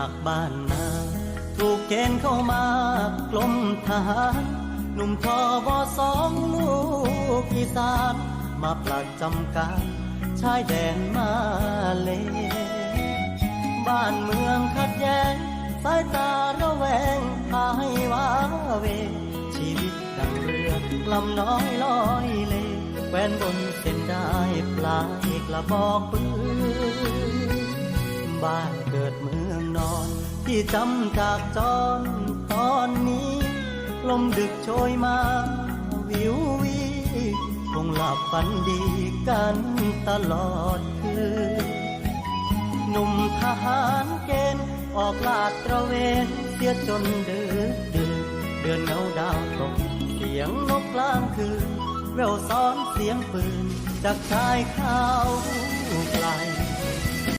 จากบ้านนา ถูกเกณฑ์เข้ามากลมทหารหนุ่มทอบอสองลูกอีสานมาปลักจำการชายแดนมาเล บ้านเมืองขัดแย้ง สายตาระแวงพาให้ว้าเว ชีวิตดังเรือลำน้อยลอยเลแวนบนเส้นได้ปลายกระบอกปืนบ้านเกิดเมือง ที่จำจากจรตอนนี้ ลมดึกโชยมาวิววีคงหลับฝันดีกันตลอดคืนหนุ่มทหารเกณฑ์ออกลาดตระเวนเสียจนดึกดื่นเดือนเงาดาวตกเสียงนกกลางคืนแววซ้อนเสียงปืนจากชายเขาไกล